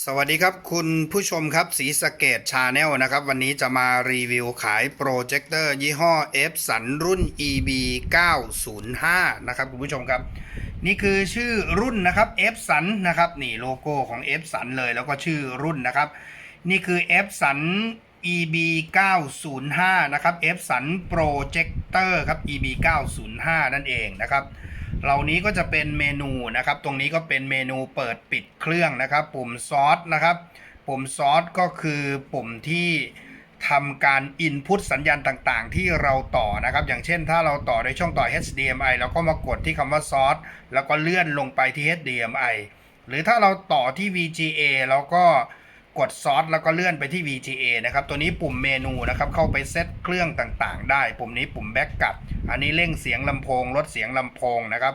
สวัสดีครับคุณผู้ชมครับสีสเกตชาแนลนะครับ วันนี้จะมารีวิวขายโปรเจคเตอร์ยี่ห้อ F สันรุ่น EB 905นะครับคุณผู้ชมครับ นี่คือชื่อรุ่นนะครับ F สันนะครับนี่โลโก้ของ F สันเลยแล้วก็ชื่อรุ่นนะครับ นี่คือ F สัน EB 905นะครับ F สันโปรเจคเตอร์ครับ EB 905นั่นเองนะครับ เหล่านี้ก็จะเป็นเมนูนะครับ ตรงนี้ก็เป็นเมนูเปิดปิดเครื่องนะครับ ปุ่มซอสนะครับ ปุ่มซอสก็คือปุ่มที่ทำการ Input สัญญาณต่างๆ ที่เราต่อนะครับ อย่างเช่นถ้าเราต่อในช่องต่อ HDMI เราก็มากดที่คำว่าซอสแล้วก็เลื่อนลงไปที่ HDMI หรือถ้าเราต่อที่ VGA แล้วก็ กดซอสแล้วก็เลื่อนไปที่ VGA นะครับตัวนี้ปุ่มเมนูนะครับเข้าไปเซตเครื่องต่างๆ ได้ ปุ่มนี้ปุ่มแบ็กกลับ อันนี้เร่งเสียงลำโพงลดเสียงลำโพงนะครับ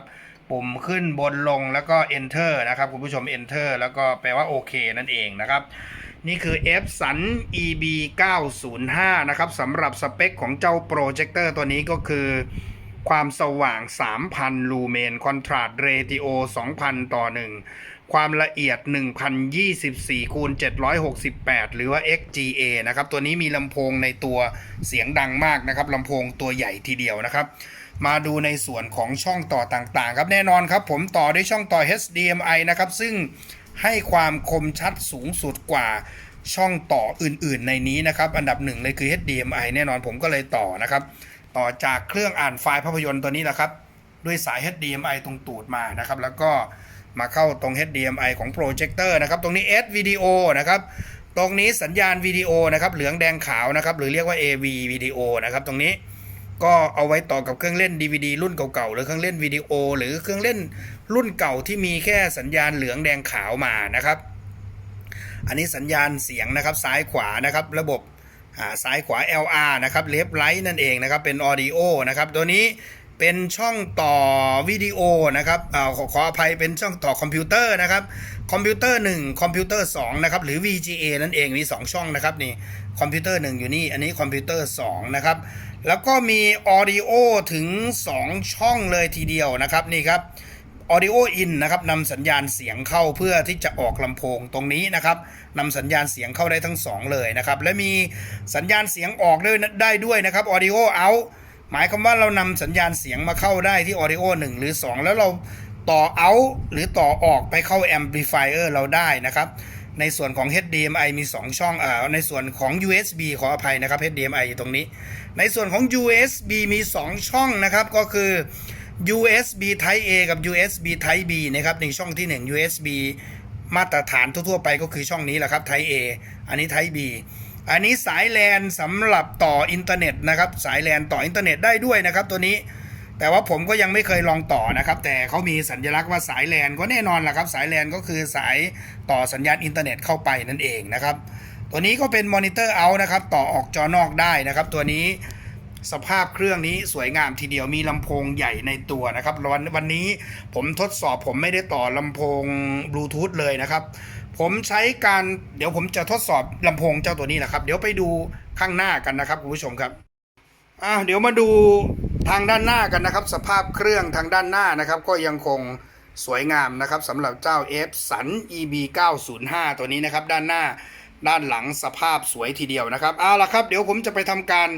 ปุ่มขึ้นบนลงแล้วก็ enter นะครับคุณผู้ชม enter แล้วก็แปลว่าโอเคนั่นเองนะครับนี่คือ F สัน EB 905นะครับสำหรับสเปคของเจ้าโปรเจคเตอร์ตัวนี้ก็คือความสว่าง 3,000 ลูเมน คอนทราสต์เรติโอ 2,000 ต่อ 1 ความละเอียด 1,024คูณ768 หรือว่า XGA นะครับ ตัวนี้มีลำโพงในตัวเสียงดังมากนะครับลำโพงตัวใหญ่ทีเดียวนะครับ มาดูในส่วนของช่องต่อต่างๆ ครับแน่นอนครับ ผมต่อด้วยช่องต่อ HDMI นะครับ ซึ่งให้ความคมชัดสูงสุดกว่าช่องต่ออื่นๆ ในนี้นะครับ อันดับหนึ่งเลยคือ HDMI แน่นอนผมก็เลยต่อนะครับ ต่อจากเครื่องอ่านไฟล์ภาพยนตร์ตัวนี้แหละครับ ด้วยสาย HDMI ตรงตูดมานะครับ แล้วก็ มาเข้าตรง HDMI ของโปรเจคเตอร์นะครับ ตรงนี้ S วิดีโอนะครับตรงนี้สัญญาณวิดีโอนะครับเหลืองแดงขาวนะครับหรือเรียกว่า AV วิดีโอนะครับตรงนี้ก็เอาไว้ต่อกับเครื่องเล่น DVD รุ่นเก่าๆหรือเครื่องเล่นวิดีโอ หรือเครื่องเล่นรุ่นเก่าที่มีแค่สัญญาณเหลืองแดงขาวมานะครับ อันนี้สัญญาณเสียงนะครับซ้ายขวานะครับระบบอ่าซ้ายขวา LR นะครับเลฟไลท์นั่นเองนะครับเป็น Audio นะครับตัวนี้ เป็นช่องต่อวิดีโอนะครับอ่าขอขออภัยเป็นช่องต่อคอมพิวเตอร์นะครับ คอมพิวเตอร์ 1 คอมพิวเตอร์ 2 นะครับ หรือ VGA นั่นเองมี 2 ช่องนะครับนี่คอมพิวเตอร์ 1 อยู่นี่ อันนี้คอมพิวเตอร์ 2 นะครับ แล้วก็มี Audio ถึง 2 ช่องเลยทีเดียวนะครับนี่ครับ Audio in นนะครับนำสัญญาณเสียงเข้าเพื่อที่จะออกลำโพงตรงนี้นะครับนำสัญญาณเสียงเข้าได้ทั้ง 2 เลยนะครับและมีสัญญาณเสียงออกด้วยได้ด้วยนะครับ Audio out หมายความว่าเรานำสัญญาณเสียงมาเข้าได้ที่ Audio 1 หรือ 2 แล้วเราต่อ out หรือต่อออกไปเข้า amplifier เราได้นะครับ ในส่วนของ HDMI มี 2 ช่องอ่าในส่วนของ USB ขออภัยนะครับ HDMI อยู่ตรงนี้ ในส่วนของ USB มี 2 ช่องนะครับก็คือ USB Type A กับ USB Type B นะครับในช่องที่ 1 USB มาตรฐานทั่วๆไปก็คือช่องนี้แหละครับ Type A อันนี้ Type B อันนี้สายแลนสำหรับต่ออินเทอร์เน็ตนะครับสายแลนต่ออินเทอร์เน็ตได้ด้วยนะครับตัวนี้ แต่ว่าผมก็ยังไม่เคยลองต่อนะครับ แต่เขามีสัญลักษณ์ว่าสายแลนก็แน่นอนแหละครับ สายแลนก็คือสายต่อสัญญาณอินเทอร์เน็ตเข้าไปนั่นเองนะครับ ตัวนี้ก็เป็นมอนิเตอร์เอานะครับต่อออกจอนอกได้นะครับ ตัวนี้ สภาพเครื่องนี้สวยงามทีเดียวมีลำโพงใหญ่ในตัวนะครับวันวันนี้ผมทดสอบผมไม่ได้ต่อลำโพงบลูทูธเลยนะครับ ผมใช้การเดี๋ยวผมจะทดสอบลำโพงเจ้าตัวนี้แหละครับ เดี๋ยวไปดูข้างหน้ากันนะครับคุณผู้ชมครับอ่าเดี๋ยวมาดูทางด้านหน้ากันนะครับ สภาพเครื่องทางด้านหน้านะครับ ก็ยังคงสวยงามนะครับสำหรับเจ้า F สัน EB 905ตัวนี้นะครับ ด้านหน้าด้านหลังสภาพสวยทีเดียวนะครับเอาละครับ เดี๋ยวผมจะไปทำการ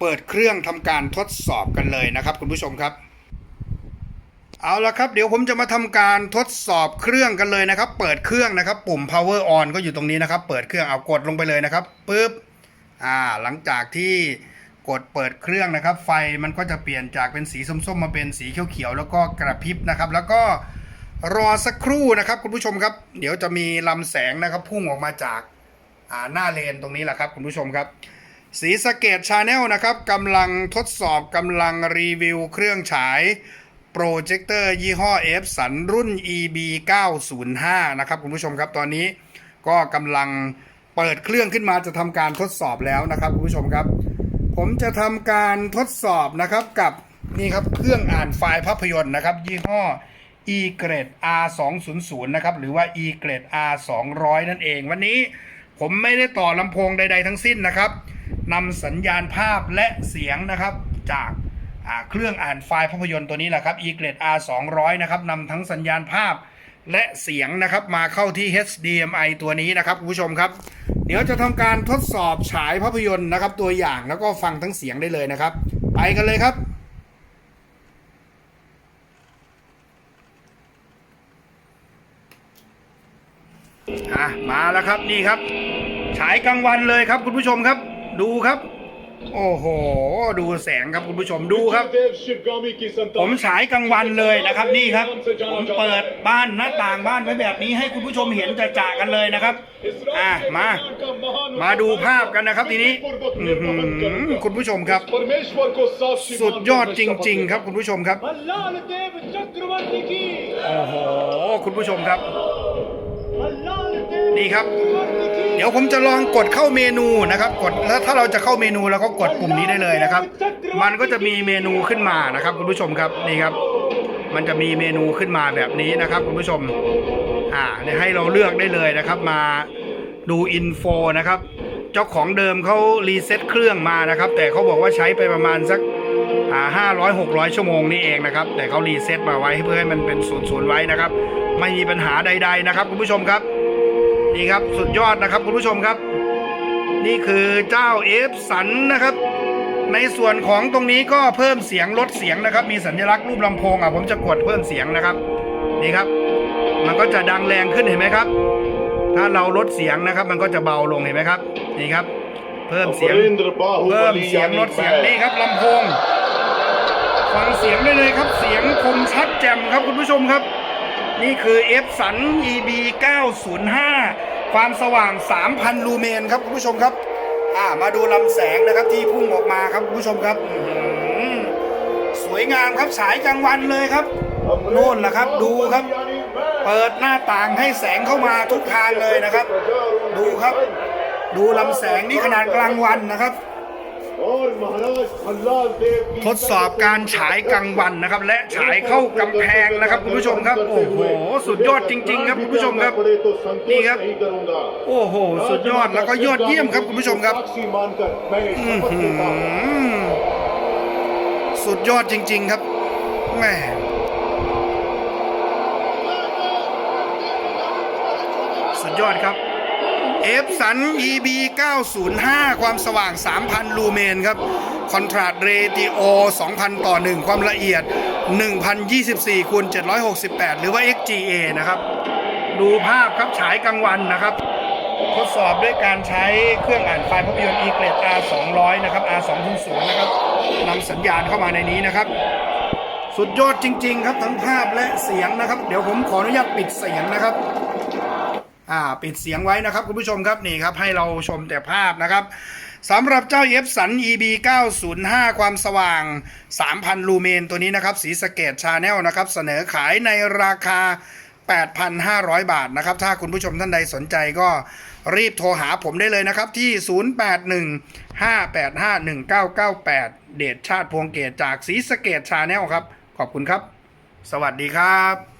เปิดเครื่องทำการทดสอบกันเลยนะครับ คุณผู้ชมครับ เอาละครับ เดี๋ยวผมจะมาทำการทดสอบเครื่องกันเลยนะครับ เปิดเครื่องนะครับ ปุ่ม power on ก็อยู่ตรงนี้นะครับ เปิดเครื่องเอากดลงไปเลยนะครับปึ๊บอ่าหลังจากที่กดเปิดเครื่องนะครับ ไฟมันก็จะเปลี่ยนจากเป็นสีส้มๆมาเป็นสีเขียวๆแล้วก็กระพริบนะครับ แล้วก็รอสักครู่นะครับ คุณผู้ชมครับ เดี๋ยวจะมีลำแสงนะครับ พุ่งออกมาจากอ่าหน้าเลนตรงนี้แหละครับ คุณผู้ชมครับ สีสเกตชาแนลนะครับกำลังทดสอบกำลังรีวิวเครื่องฉายโปรเจคเตอร์ยี่ห้อ F สันรุ่น EB 905นะครับคุณผู้ชมครับตอนนี้ก็กำลังเปิดเครื่องขึ้นมาจะทำการทดสอบแล้วนะครับคุณผู้ชมครับ ผมจะทำการทดสอบนะครับกับนี่ครับเครื่องอ่านไฟล์ภาพยนตร์นะครับ ยี่ห้อ e grade r 2 0 0นะครับหรือว่า e grade r 200นั่นเอง วันนี้ผมไม่ได้ต่อลำโพงใด ๆ ทั้งสิ้นนะครับ นำสัญญาณภาพและเสียงนะครับ จากาเครื่องอ่านไฟล์ภาพยนตร์ตัวนี้แหละครับ e grade r 200นะครับนำทั้งสัญญาณภาพและเสียงนะครับมาเข้าที่ HDMI ตัวนี้นะครับคุณผู้ชมครับ เดี๋ยวจะทำการทดสอบฉายภาพยนตร์นะครับ ตัวอย่างแล้วก็ฟังทั้งเสียงได้เลยนะครับ ไปกันเลยครับอะมาแล้วครับนี่ครับ ฉายกลางวันเลยครับคุณผู้ชมครับ ดูครับ โอ้โห ดูแสงครับคุณผู้ชมดูครับ ผมฉายกลางวันเลยนะครับ นี่ครับ ผมเปิดบ้านหน้าต่างบ้านไว้แบบนี้ให้คุณผู้ชมเห็นจ่าๆกันเลยนะครับ อะมา มาดูภาพกันนะครับทีนี้คุณผู้ชมครับ สุดยอดจริง ๆ ครับคุณผู้ชมครับโอ้โหคุณผู้ชมครับ นี่ครับ เดี๋ยวผมจะลองกดเข้าเมนูนะครับกดถ้าถ้าเราจะเข้าเมนูเราก็กดปุ่มนี้ได้เลยนะครับ มันก็จะมีเมนูขึ้นมานะครับคุณผู้ชมครับนี่ครับ มันจะมีเมนูขึ้นมาแบบนี้นะครับคุณผู้ชมอ่าให้เราเลือกได้เลยนะครับ มาดูอินโฟนะครับ เจ้าของเดิมเขารีเซ็ตเครื่องมานะครับ แต่เขาบอกว่าใช้ไปประมาณสัก ห้าร้อยหกร้อยชั่วโมงนี่เองนะครับ แต่เขารีเซ็ตมาไว้เพื่อให้มันเป็นศูนย์ศูนย์ไว้นะครับ ไม่มีปัญหาใด ๆนะครับ คุณผู้ชมครับ นี่ครับสุดยอดนะครับคุณผู้ชมครับ นี่คือเจ้าเอฟสันนะครับ ในส่วนของตรงนี้ก็เพิ่มเสียงลดเสียงนะครับ มีสัญลักษณ์รูปลำโพงอะผมจะกดเพิ่มเสียงนะครับ นี่ครับ มันก็จะดังแรงขึ้นเห็นไหมครับ ถ้าเราลดเสียงนะครับ มันก็จะเบาลงเห็นไหมครับ นี่ครับ เพิ่มเสียงเพิ่มเสียงลดเสียงนี่ครับลำโพง ฟังเสียงได้เลยครับ เสียงคมชัดแจ่มครับคุณผู้ชมครับ นี่คือ F สัน EB 905 ความสว่าง 3,000 ลูเมนครับคุณผู้ชมครับอ่ามาดูลำแสงนะครับที่พุ่งออกมาครับคุณผู้ชมครับสวยงามครับฉายกลางวันเลยครับโน่นแหละครับดูครับ เปิดหน้าต่างให้แสงเข้ามาทุกทางเลยนะครับ ดูครับ ดูลำแสงนี่ขนาดกลางวันนะครับ ทดสอบการฉายกลางวันนะครับ และฉายเข้ากำแพงนะครับคุณผู้ชมครับ โอ้โห สุดยอดจริง ๆ ครับคุณผู้ชมครับนี่ครับ โอ้โห สุดยอดแล้วก็ยอดเยี่ยมครับคุณผู้ชมครับสุดยอดจริง ๆครับแม่สุดยอดครับ เอฟสัน EB 905 ความสว่าง 3,000 ลูเมนครับคอนทราสเรติโอ 2,000 ต่อ 1 ความละเอียด 1,024คูณ768 หรือว่า XGA นะครับ ดูภาพครับฉายกลางวันนะครับ ทดสอบด้วยการใช้เครื่องอ่านไฟล์ภาพยนตร์ e g r a d R 200นะครับ R 200นะครับนำสัญญาณเข้ามาในนี้นะครับ สุดยอดจริง ๆ ครับทั้งภาพและเสียงนะครับ เดี๋ยวผมขออนุญาตปิดเสียงนะครับ อ่าปิดเสียงไว้นะครับคุณผู้ชมครับนี่ครับให้เราชมแต่ภาพนะครับสำหรับเจ้า F สัน EB 905 ความสว่าง 3,000 ลูเมนตัวนี้นะครับสีสเกตชาแนลนะครับเสนอขายในราคา 8,500 บาทนะครับ ถ้าคุณผู้ชมท่านใดสนใจก็รีบโทรหาผมได้เลยนะครับ ที่ 0815851998 เดชชาติพวงเกตจากสีสเกตชาแนลครับ ขอบคุณครับ สวัสดีครับ